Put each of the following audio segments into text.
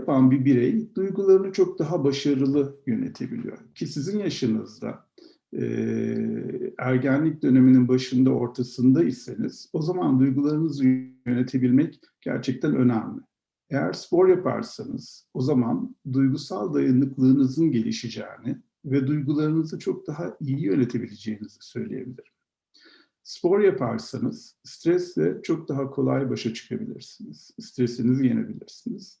yapan bir birey duygularını çok daha başarılı yönetebiliyor. Ki sizin yaşınızda e, ergenlik döneminin başında ortasında iseniz o zaman duygularınızı yönetebilmek gerçekten önemli. Eğer spor yaparsanız o zaman duygusal dayanıklılığınızın gelişeceğini ve duygularınızı çok daha iyi yönetebileceğinizi söyleyebilirim. Spor yaparsanız stresle çok daha kolay başa çıkabilirsiniz. Stresinizi yenebilirsiniz.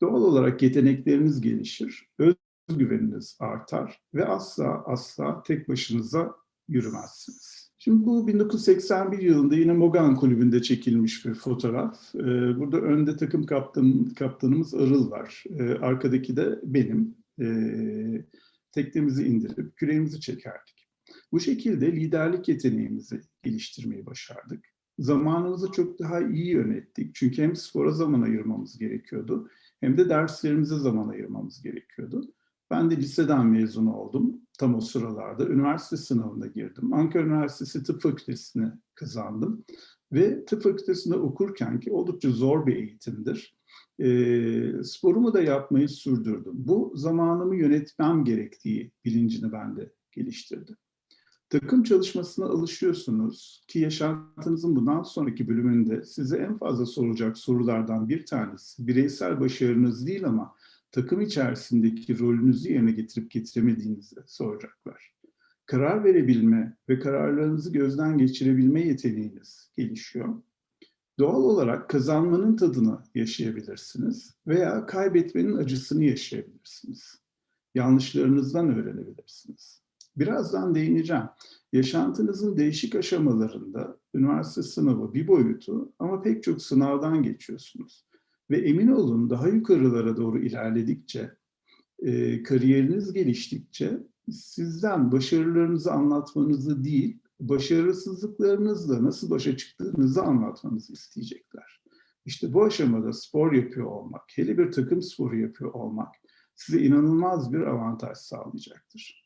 Doğal olarak yetenekleriniz gelişir, özgüveniniz artar ve asla asla tek başınıza yürümezsiniz. Şimdi bu 1981 yılında yine Mogan Kulübü'nde çekilmiş bir fotoğraf. Ee, Burada önde takım kaptan, kaptanımız Arıl var. Ee, Arkadaki de benim. Ee, Teknemizi indirip küreğimizi çekerdik. Bu şekilde liderlik yeteneğimizi geliştirmeyi başardık. Zamanımızı çok daha iyi yönettik. Çünkü hem spora zaman ayırmamız gerekiyordu hem de derslerimize zaman ayırmamız gerekiyordu. Ben de liseden mezun oldum tam o sıralarda. Üniversite sınavına girdim. Ankara Üniversitesi Tıp Fakültesini kazandım. Ve tıp fakültesinde okurken ki oldukça zor bir eğitimdir. E, sporumu da yapmayı sürdürdüm. Bu zamanımı yönetmem gerektiği bilincini bende geliştirdi. Takım çalışmasına alışıyorsunuz ki yaşantınızın bundan sonraki bölümünde size en fazla soracak sorulardan bir tanesi bireysel başarınız değil ama takım içerisindeki rolünüzü yerine getirip getiremediğinizi soracaklar. Karar verebilme ve kararlarınızı gözden geçirebilme yeteneğiniz gelişiyor. Doğal olarak kazanmanın tadını yaşayabilirsiniz veya kaybetmenin acısını yaşayabilirsiniz. Yanlışlarınızdan öğrenebilirsiniz. Birazdan değineceğim. Yaşantınızın değişik aşamalarında üniversite sınavı bir boyutu ama pek çok sınavdan geçiyorsunuz. Ve emin olun daha yukarılara doğru ilerledikçe, e, kariyeriniz geliştikçe sizden başarılarınızı anlatmanızı değil, başarısızlıklarınızla nasıl başa çıktığınızı anlatmanızı isteyecekler. İşte bu aşamada spor yapıyor olmak, hele bir takım sporu yapıyor olmak size inanılmaz bir avantaj sağlayacaktır.